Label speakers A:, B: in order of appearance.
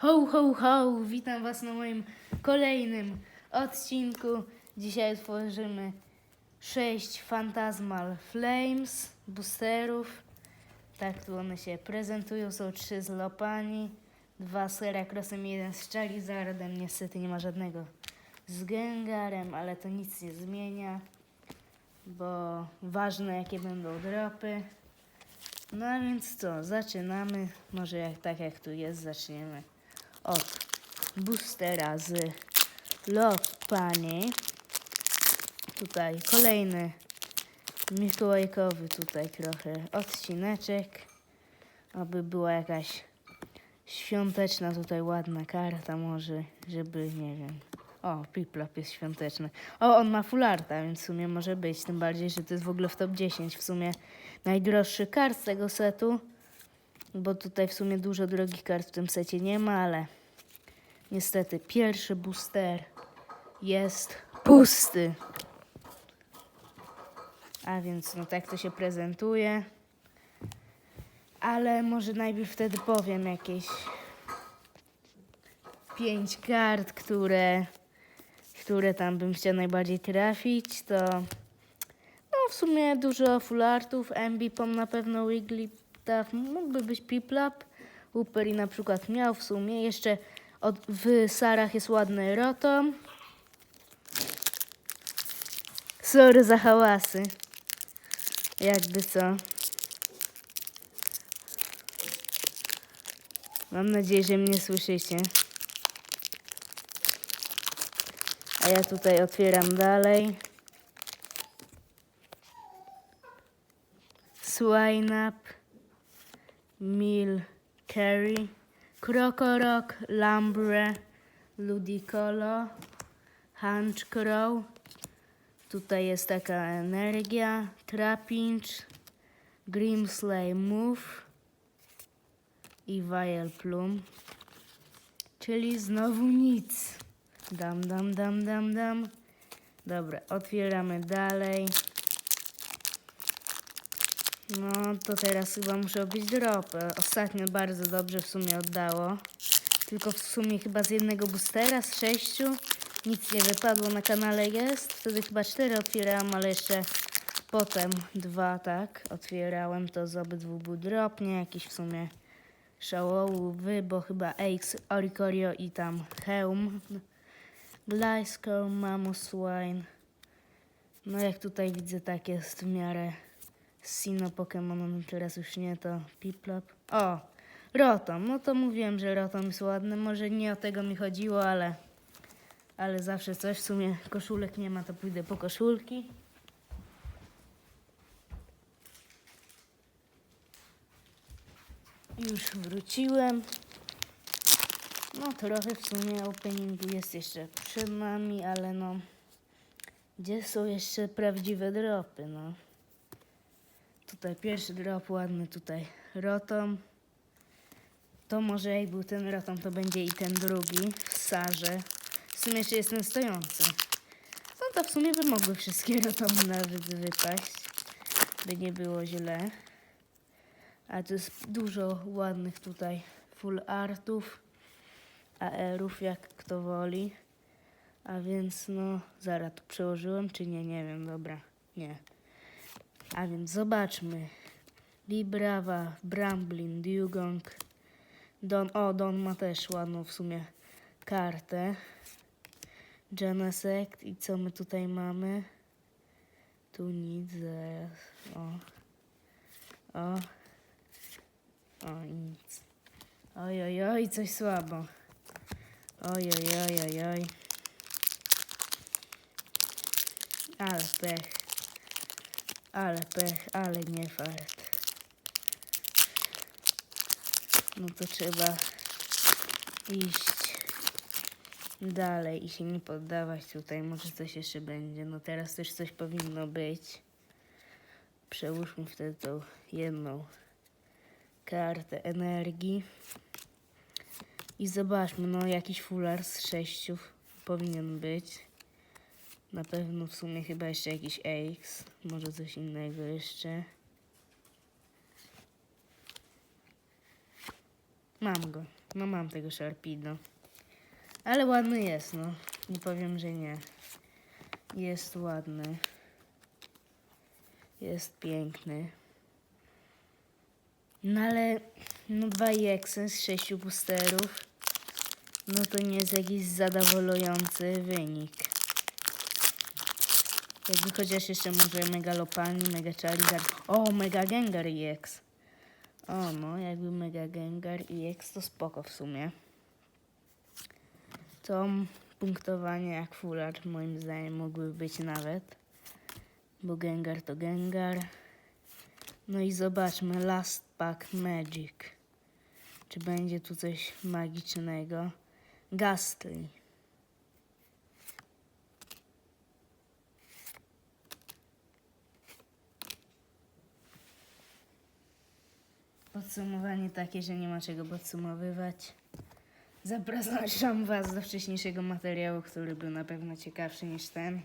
A: Ho, ho, ho! Witam Was na moim kolejnym odcinku. Dzisiaj tworzymy 6 Phantasmal Flames boosterów. Tak tu one się prezentują. Są trzy z Lopani, dwa z Heracrossem i jeden z Charizardem. Niestety nie ma żadnego z Gengarem, ale to nic nie zmienia, bo ważne jakie będą dropy. No a więc co, zaczynamy. Może jak tak jak tu jest, zaczniemy od boostera z Lopani. Tutaj kolejny mikołajkowy tutaj trochę odcineczek. Aby była jakaś świąteczna tutaj ładna karta może, żeby nie wiem. O, Piplop jest świąteczny. O, on ma fularta, więc w sumie może być. Tym bardziej, że to jest w ogóle w top 10. W sumie najdroższy kart z tego setu. Bo tutaj w sumie dużo drogich kart w tym secie nie ma, ale niestety pierwszy booster jest pusty. A więc no tak to się prezentuje. Ale może najpierw wtedy powiem jakieś pięć kart, które, które tam bym chciał najbardziej trafić, to no w sumie dużo full artów, Ambipom na pewno, Mógłby być Piplap, Uperi na przykład miał w sumie, jeszcze od, w Sarach jest ładny Rotom. Sorry za hałasy. Jakby co. Mam nadzieję, że mnie słyszycie. A ja tutaj otwieram dalej. Swineup, Mil Carry, Krokorok, Lambre, Ludicolo, Hunchcrow. Tutaj jest taka energia, Trapinch, Grimslay Move i Vial Plum. Czyli znowu nic. Dam, dam, dam, dam, dam. Dobra, otwieramy dalej. No to teraz chyba muszę robić dropy. Ostatnio bardzo dobrze w sumie oddało. Tylko w sumie chyba z jednego boostera, z sześciu. Nic nie wypadło, na kanale jest. Wtedy chyba cztery otwierałam, ale jeszcze potem dwa, tak, otwierałem. To z obydwu był drop, nie jakiś w sumie szałowy, bo chyba Aix, Oricorio i tam Heum. Gliscor, Mamoswine. No jak tutaj widzę, tak jest w miarę Sino Pokémon, no teraz już nie, to Piplop. O, Rotom. No to mówiłem, że Rotom jest ładny. Może nie o tego mi chodziło, ale, ale zawsze coś. W sumie koszulek nie ma, to pójdę po koszulki. Już wróciłem. No trochę w sumie openingu jest jeszcze przed nami, ale no gdzie są jeszcze prawdziwe dropy, no. Tutaj pierwszy drop ładny, tutaj Rotom. To może jak był ten Rotom, to będzie i ten drugi w Sarze. W sumie jeszcze jest ten stojący. No to w sumie by mogły wszystkie Rotomy nawet wypaść, by nie było źle. A tu jest dużo ładnych tutaj full artów, AR-ów, jak kto woli. A więc no, zaraz tu przełożyłem, czy nie, nie wiem, dobra, nie. A więc zobaczmy. Librawa, Bramblin, Dugong, Don, o, Don ma też ładną w sumie kartę. Janasect i co my tutaj mamy? Tu nic, zaraz, o. O, o, nic. Oj, oj, oj, coś słabo. Oj, oj, oj, oj, oj. Ale pech. Ale pech, ale nie fart. No to trzeba iść dalej i się nie poddawać tutaj. Może coś jeszcze będzie. No teraz też coś powinno być. Przełóżmy wtedy tą jedną kartę energii. I zobaczmy, no jakiś fular z sześciu powinien być. Na pewno w sumie chyba jeszcze jakiś X, może coś innego jeszcze. Mam go. No mam tego Sharpedo. Ale ładny jest, no. Nie powiem, że nie. Jest ładny. Jest piękny. No ale no 2 EX z 6 boosterów. No to nie jest jakiś zadowalający wynik. Jakby chociaż jeszcze może Mega Lopani, Mega Charizard. O, Mega Gengar EX. O no, jakby Mega Gengar EX to spoko w sumie. To punktowanie jak Full moim zdaniem mogły być nawet. Bo Gengar to Gengar. No i zobaczmy, Last Pack Magic. Czy będzie tu coś magicznego? Gastly. Podsumowanie takie, że nie ma czego podsumowywać. Zapraszam Was do wcześniejszego materiału, który był na pewno ciekawszy niż ten.